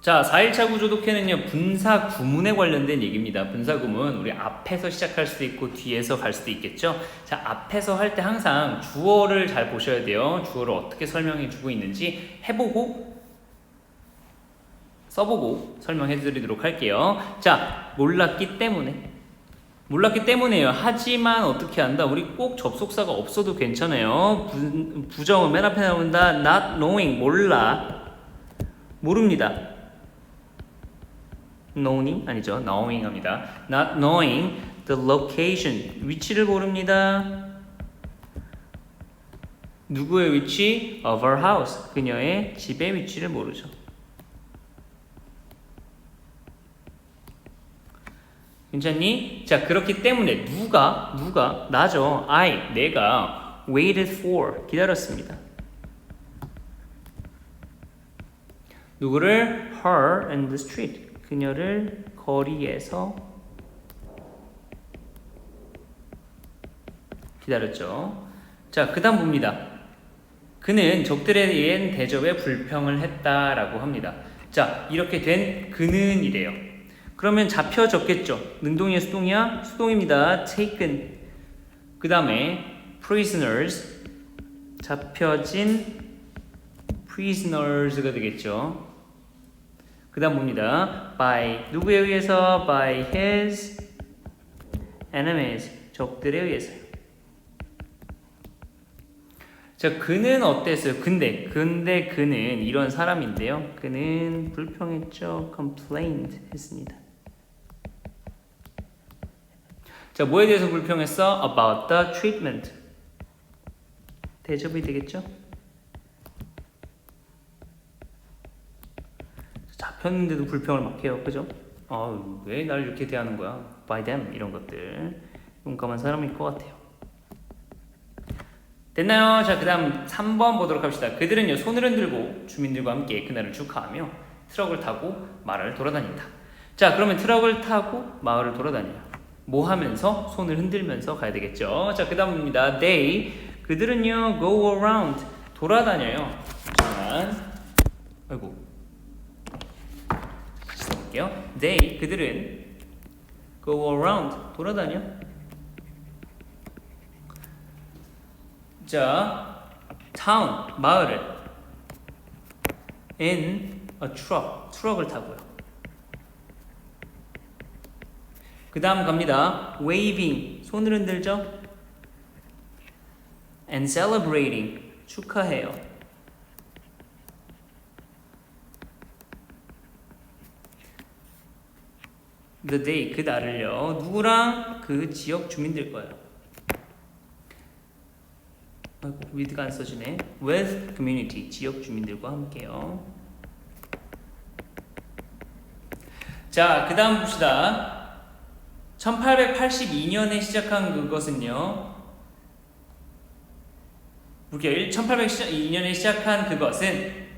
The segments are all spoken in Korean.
자, 4일차 구조 독해는요, 분사 구문에 관련된 얘기입니다. 분사 구문, 우리 앞에서 시작할 수도 있고, 뒤에서 갈 수도 있겠죠? 자, 앞에서 할 때 항상 주어를 잘 보셔야 돼요. 주어를 어떻게 설명해 주고 있는지 해보고, 써보고 설명해 드리도록 할게요. 자, 몰랐기 때문에. 몰랐기 때문에요. 하지만 어떻게 한다? 우리 꼭 접속사가 없어도 괜찮아요. 부, 부정은 맨 앞에 나온다. not knowing, 몰라. 모릅니다. Knowing 아니죠. knowing 합니다. not knowing the location 위치를 모릅니다. 누구의 위치? of her house 그녀의 집의 위치를 모르죠. 괜찮니? 자 그렇기 때문에 누가 누가 나죠. I 내가 waited for 기다렸습니다. 누구를 her in the street 그녀를 거리에서 기다렸죠. 자, 그 다음 봅니다. 그는 적들에 의한 대접에 불평을 했다라고 합니다. 자, 이렇게 된 그는 이래요. 그러면 잡혀졌겠죠. 능동이야, 수동이야? 수동입니다. taken. 그 다음에 prisoners 잡혀진 prisoners가 되겠죠. 그 다음 봅니다. by 누구에 의해서? by his enemies 적들에 의해서. 자, 그는 어땠어요? 근데 근데 그는 이런 사람인데요. 그는 불평했죠. complained 했습니다. 자, 뭐에 대해서 불평했어? about the treatment. 대접이 되겠죠? 잡혔는데도 불평을 막 해요. 그죠? 아, 왜 날 이렇게 대하는 거야? by them 이런 것들. 용감한 사람일 것 같아요. 됐나요? 자, 그 다음 3번 보도록 합시다. 그들은요 손을 흔들고 주민들과 함께 그날을 축하하며 트럭을 타고 마을을 돌아다닌다. 자, 그러면 트럭을 타고 마을을 돌아다녀요. 뭐 하면서 손을 흔들면서 가야 되겠죠. 자, 그 다음입니다. They 그들은요 go around 돌아다녀요. 잠깐. 아이고. 다시 써볼게요. They 그들은 go around 돌아다녀. 자, town 마을을 in a truck 트럭을 타고요. 그 다음 갑니다. waving 손을 흔들죠. and celebrating 축하해요. The day 그 날을요 누구랑 그 지역 주민들 거예요. 아이고 with가 안 써지네. with community 지역 주민들과 함께요. 자 그다음 봅시다. 1882년에 시작한 그것은요. 볼게요. 1882년에 시작한 그것은 그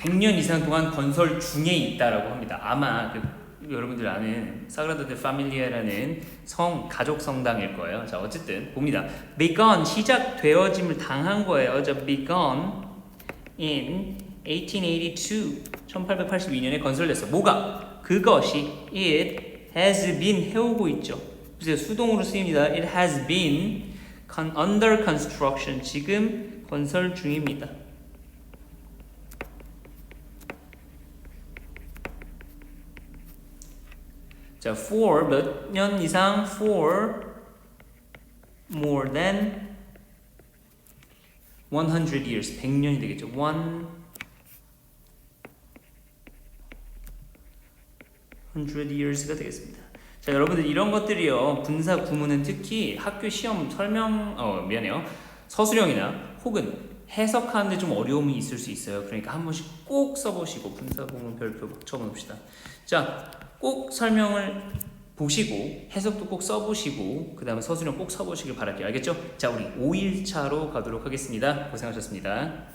100년 이상 동안 건설 중에 있다라고 합니다. 아마 그 여러분들 아는 사그라다 데 파밀리아라는 성 가족 성당일 거예요. 자 어쨌든 봅니다. begun 시작되어짐을 당한 거예요. 자 begun in 1882 1882년에 건설됐어. 뭐가 그것이 it has been 해오고 있죠. 그래서 수동으로 쓰입니다. It has been under construction 지금 건설 중입니다. 자, for 몇 년 이상 for more than 100 years 100년이 되겠죠. 100 years가 되겠습니다. 자, 여러분들 이런 것들이요. 분사 구문은 특히 학교 시험 설명 어, 미안해요. 서술형이나 혹은 해석하는데 좀 어려움이 있을 수 있어요. 그러니까 한 번씩 꼭 써보시고 분사 구문 별표 쳐봅시다. 자, 꼭 설명을 보시고 해석도 꼭 써보시고 그 다음에 서술형 꼭 써보시길 바랄게요. 알겠죠? 자, 우리 5일차로 가도록 하겠습니다. 고생하셨습니다.